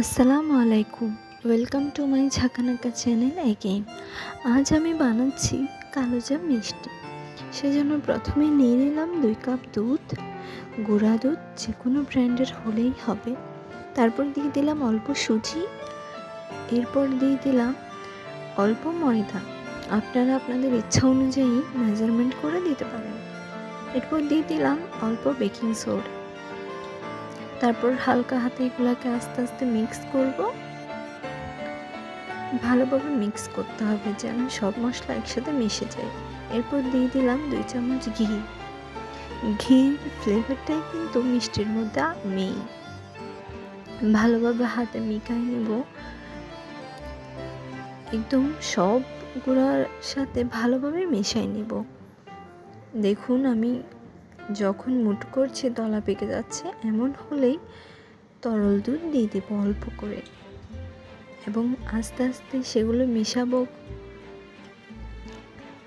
আসসালামু আলাইকুম। Welcome to my Jhakanaka channel again আজ আমি বানাচ্ছি কালোজাম মিষ্টি। সেজন্য প্রথমে নিয়ে নিলাম দুই কাপ দুধ। গুঁড়া দুধ যে কোনো ব্র্যান্ডের হলেই হবে। তারপর দিয়ে দিলাম অল্প সুজি। এরপর দিয়ে দিলাম অল্প ময়দা। আপনারা আপনাদের ইচ্ছা অনুযায়ী মেজারমেন্ট করে দিতে পারেন। এরপর দিয়ে দিলাম অল্প বেকিং সোডা তারপর হালকা হাতে এগুলাকে আস্তে আস্তে মিক্স করব। ভালোভাবে মিক্স করতে হবে যেন সব মশলা একসাথে মিশে যায়। এরপর দিয়ে দিলাম দুই চামচ ঘি। ঘির ফ্লেভারটাই কিন্তু মিষ্টির মধ্যে মেইন ভালোভাবে হাতে মিকাই নেব। একদম সব গুঁড়ার সাথে ভালোভাবে মিশাই নেব। দেখুন আমি যখন মুট করছে, দলা পেকে যাচ্ছে, এমন হলেই তরল দুধ দিয়ে দেবো অল্প করে। এবং আস্তে আস্তে সেগুলো মিশাবো।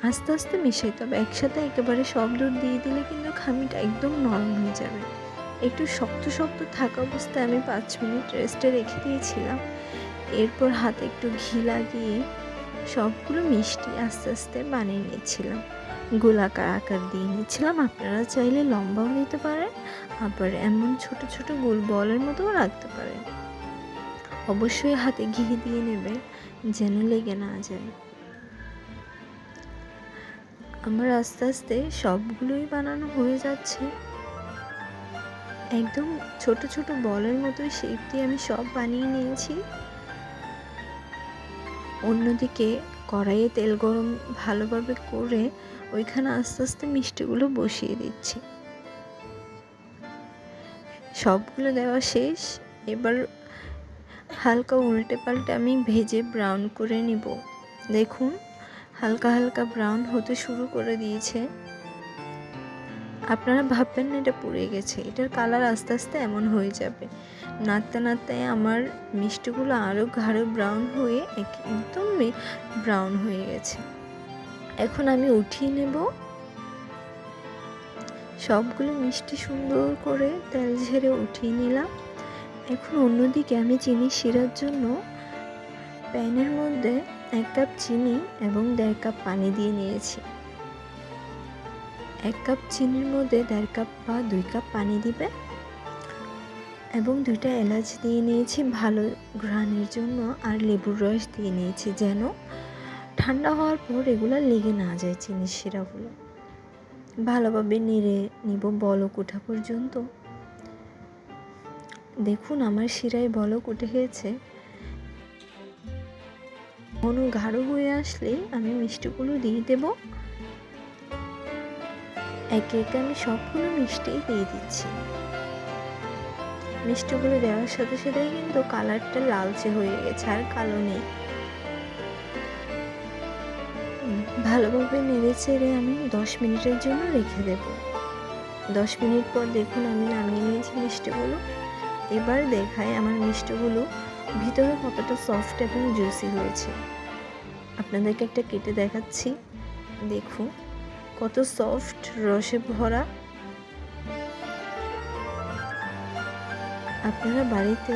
আস্তে আস্তে মিশাইতে হবে একসাথে একেবারে সব দুধ দিয়ে দিলে কিন্তু খামিটা একদম নরম হয়ে যাবে। একটু শক্ত শক্ত থাকা অবস্থায় আমি পাঁচ মিনিট রেস্টে রেখে দিয়েছিলাম। এরপর হাতে একটু ঘি লাগিয়ে সবগুলো মিষ্টি আস্তে আস্তে বানিয়ে নিয়েছিলাম। গোলাকার আকার দিয়ে নিচ্ছিলাম। আপনারা চাইলে লম্বাও নিতে পারেন, আবার এমন ছোট ছোট গোল বলের মতোও রাখতে পারেন। অবশ্যই হাতে ঘি দিয়ে নেবে যেন লেগে না যায়। আমার আস্তে আস্তে সবগুলোই বানানো হয়ে যাচ্ছে। একদম ছোট ছোট বলের মতোই শেপ দিয়ে আমি সব বানিয়ে নিয়েছি। অন্যদিকে কড়াইয়ে তেল গরম ভালোভাবে করে ওইখানে আস্তে আস্তে মিষ্টিগুলো বসিয়ে দিচ্ছি। সবগুলো দেওয়া শেষ। এবার হালকা উল্টে পাল্টে আমি ভেজে ব্রাউন করে নিব। দেখুন, হালকা হালকা ব্রাউন হতে শুরু করে দিয়েছে। আপনারা ভাববেন না, এটা পুড়ে গেছে। এটার কালার আস্তে আস্তে এমন হয়ে যাবে। নাড়তে নাড়তে আমার মিষ্টিগুলো আরও গাঢ় ব্রাউন হয়ে একদম ব্রাউন হয়ে গেছে। এখন আমি উঠিয়ে নেব। সবগুলো মিষ্টি সুন্দর করে তেল ঝেড়ে উঠিয়ে নিলাম। এখন অন্যদিকে আমি চিনি শিরার জন্য প্যানের মধ্যে এক কাপ চিনি এবং দেড় কাপ পানি দিয়ে নিয়েছি। এক কাপ চিনির মধ্যে দেড় কাপ বা দুই কাপ পানি দিবে এবং দুইটা এলাচ দিয়ে নিয়েছি ভালো ঘ্রাণের জন্য আর লেবুর রস দিয়ে নিয়েছি যেন ঠান্ডা হওয়ার পর এগুলো লেগে না যায় চিনির শিরাগুলো। ভালোভাবে নেড়ে নিব বলক ওঠা পর্যন্ত। দেখুন আমার শিরায় বলক উঠে গেছে। ঘন গাঢ় হয়ে আসলেই আমি মিষ্টিগুলো দিয়ে দেব। একে একে আমি সবগুলো মিষ্টি দিয়ে দিচ্ছি। মিষ্টিগুলো দেওয়ার সাথে সাথেই কিন্তু কালারটা লালচে হয়ে গেছে আর কালো নেই। ভালোভাবে নেড়ে চেড়ে আমি দশ মিনিটের জন্য রেখে দেব। দশ মিনিট পর দেখুন আমি নামিয়ে নিয়েছি মিষ্টিগুলো। এবার দেখায় আমার মিষ্টিগুলো ভিতরে কতটা সফট এবং জুসি হয়েছে। আপনাদেরকে একটা কেটে দেখাচ্ছি। দেখুন। কত সফট রসে ভরা। আপনারা বাড়িতে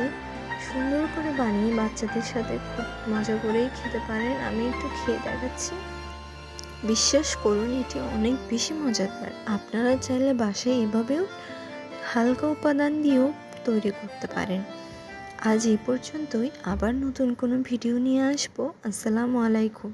সুন্দর করে বানিয়ে বাচ্চাদের সাথে খুব মজা করেই খেতে পারেন, আমি একটু খেয়ে দেখাচ্ছি। বিশ্বাস করুন, এটি অনেক বেশি মজাদার। আপনারা চাইলে বাসায় এভাবেও হালকা উপাদান দিয়েও তৈরি করতে পারেন। আজ এই পর্যন্তই। আবার নতুন কোনো ভিডিও নিয়ে আসব। আসসালামু আলাইকুম।